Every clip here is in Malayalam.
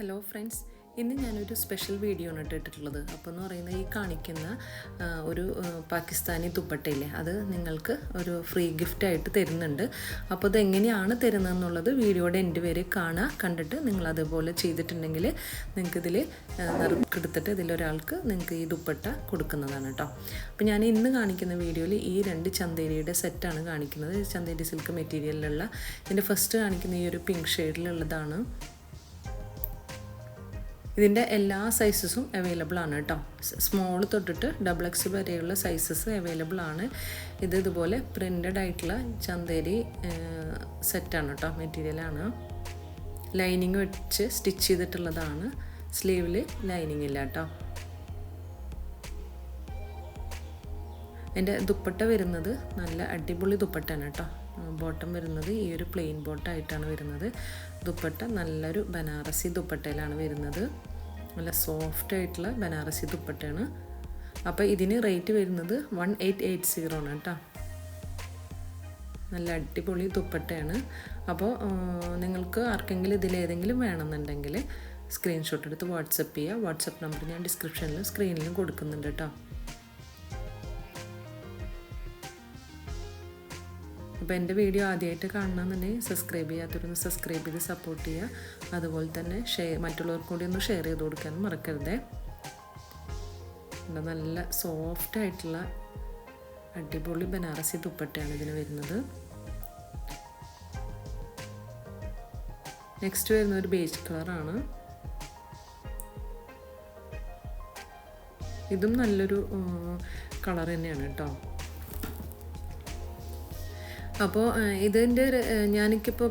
ഹലോ ഫ്രണ്ട്സ് ഇന്ന് ഞാനൊരു സ്പെഷ്യൽ വീഡിയോ ആണ് ഇട്ടിട്ടുള്ളത്. അപ്പോൾ എന്ന് പറയുന്നത് ഈ കാണിക്കുന്ന ഒരു പാകിസ്ഥാനി ദുപ്പട്ടയില്ലേ അത് നിങ്ങൾക്ക് ഒരു ഫ്രീ ഗിഫ്റ്റായിട്ട് തരുന്നുണ്ട്. അപ്പോൾ അത് എങ്ങനെയാണ് തരുന്നതെന്നുള്ളത് വീഡിയോയുടെ എന്റെ വരെ കാണുക കണ്ടിട്ട് നിങ്ങൾ അതുപോലെ ചെയ്തിട്ടുണ്ടെങ്കിൽ നിങ്ങൾക്ക് ഇതിൽ നറുക്കെടുത്തിട്ട് ഇതിലൊരാൾക്ക് നിങ്ങൾക്ക് ഈ ദുപ്പട്ട കൊടുക്കുന്നതാണ് കേട്ടോ അപ്പോൾ ഞാൻ ഇന്ന് കാണിക്കുന്ന വീഡിയോയിൽ ഈ രണ്ട് ചന്തേരിയുടെ സെറ്റാണ് കാണിക്കുന്നത്. ചന്തേരി സിൽക്ക് മെറ്റീരിയലിലുള്ള ഇതിന്റെ ഫസ്റ്റ് കാണിക്കുന്ന ഈ ഒരു പിങ്ക് ഷെയ്ഡിലുള്ളതാണ് ഇതിന്റെ എല്ലാ സൈസസും അവൈലബിൾ ആണ് കേട്ടോ. സ്മോൾ തൊട്ടിട്ട് ഡബിൾ എക്സ് വരെയുള്ള സൈസസ് അവൈലബിൾ ആണ്. ഇത് ഇതുപോലെ പ്രിന്റഡ് ആയിട്ടുള്ള ചന്തേരി സെറ്റാണ് കേട്ടോ മെറ്റീരിയലാണ് ലൈനിങ് വെച്ച് സ്റ്റിച്ച് ചെയ്തിട്ടുള്ളതാണ്. സ്ലീവിൽ ലൈനിങ് ഇല്ല കേട്ടോ. എന്റെ ദുപ്പട്ട വരുന്നത് നല്ല അടിപൊളി ദുപ്പട്ടയാണ് കേട്ടോ. ബോട്ടം വരുന്നത് ഈ ഒരു പ്ലെയിൻ ബോട്ടായിട്ടാണ് വരുന്നത്. ദുപ്പട്ട നല്ലൊരു ബനാറസി ദുപ്പട്ടയിലാണ് വരുന്നത്. നല്ല സോഫ്റ്റ് ആയിട്ടുള്ള ബനാറസി ദുപ്പട്ടയാണ്. അപ്പോൾ ഇതിന് റേറ്റ് വരുന്നത് വൺ എയ്റ്റ് എയ്റ്റ് സീറോ ആണ് കേട്ടോ. നല്ല അടിപൊളി ദുപ്പട്ടയാണ്. അപ്പോൾ നിങ്ങൾക്ക് ആർക്കെങ്കിലും ഇതിലേതെങ്കിലും വേണമെന്നുണ്ടെങ്കിൽ സ്ക്രീൻഷോട്ട് എടുത്ത് വാട്സപ്പ് ചെയ്യുക. വാട്സപ്പ് നമ്പർ ഞാൻ ഡിസ്ക്രിപ്ഷനിലും സ്ക്രീനിലും കൊടുക്കുന്നുണ്ട് കേട്ടോ. അപ്പോൾ എന്റെ വീഡിയോ ആദ്യമായിട്ട് കാണണമെന്നുണ്ടെങ്കിൽ സബ്സ്ക്രൈബ് ചെയ്യാത്തവരൊന്ന് സബ്സ്ക്രൈബ് ചെയ്ത് സപ്പോർട്ട് ചെയ്യുക. അതുപോലെ തന്നെ ഷെയർ മറ്റുള്ളവർക്ക് കൂടി ഒന്ന് ഷെയർ ചെയ്ത് കൊടുക്കാനും മറക്കരുതേ. നല്ല സോഫ്റ്റ് ആയിട്ടുള്ള അടിപൊളി ബനാറസി ദുപ്പട്ടയാണ് ഇതിന് വരുന്നത്. നെക്സ്റ്റ് വരുന്ന ഒരു ബേജ് കളറാണ് ഇതും നല്ലൊരു കളർ തന്നെയാണ് കേട്ടോ. അപ്പോൾ ഇതിന്റെ ഞാനിക്കിപ്പോൾ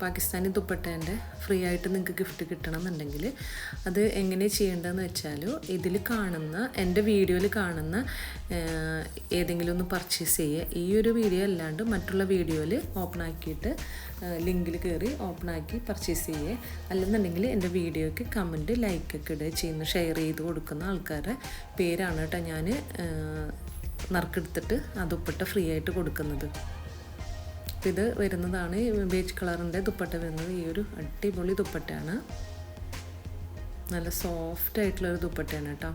പാകിസ്ഥാനി ദുപ്പട്ടേന്റെ ഫ്രീ ആയിട്ട് നിങ്ങൾക്ക് ഗിഫ്റ്റ് കിട്ടണം എന്നുണ്ടെങ്കിൽ അത് എങ്ങനെ ചെയ്യേണ്ടതെന്ന് വെച്ചാൽ ഇതിൽ കാണുന്ന എന്റെ വീഡിയോയിൽ കാണുന്ന ഏതെങ്കിലും ഒന്ന് പർച്ചേസ് ചെയ്യുക ഈ ഒരു വീഡിയോ അല്ലാണ്ട് മറ്റുള്ള വീഡിയോയിൽ ഓപ്പൺ ആക്കിയിട്ട് ലിങ്കിൽ കയറി ഓപ്പൺ ആക്കി പർച്ചേസ് ചെയ്യുക അല്ലെന്നുണ്ടെങ്കിൽ എന്റെ വീഡിയോയ്ക്ക് കമന്റ് ലൈക്കൊക്കെ ഇടുക ചെയ്യുന്ന ഷെയർ ചെയ്ത് കൊടുക്കുന്ന ആൾക്കാരുടെ പേരാണ് കേട്ടോ ഞാൻ നറുക്കെടുത്തിട്ട് ആ ദുപ്പട്ട ഫ്രീ ആയിട്ട് കൊടുക്കുന്നത്. ഇത് വരുന്നതാണ് ബേജ് കളറിന്റെ ദുപ്പട്ട വരുന്നത്. ഈ ഒരു അടിപൊളി ദുപ്പട്ടയാണ്. നല്ല സോഫ്റ്റ് ആയിട്ടുള്ളൊരു ദുപ്പട്ടയാണ് കേട്ടോ.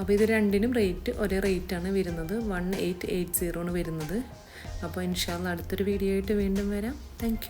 അപ്പോൾ ഇത് രണ്ടിനും റേറ്റ് ഒരേ റേറ്റാണ് വരുന്നത്. വൺ എയ്റ്റ് എയ്റ്റ് സീറോ ആണ് വരുന്നത്. അപ്പോൾ ഇൻഷാല്ല അടുത്തൊരു വീഡിയോ ആയിട്ട് വീണ്ടും വരാം. താങ്ക്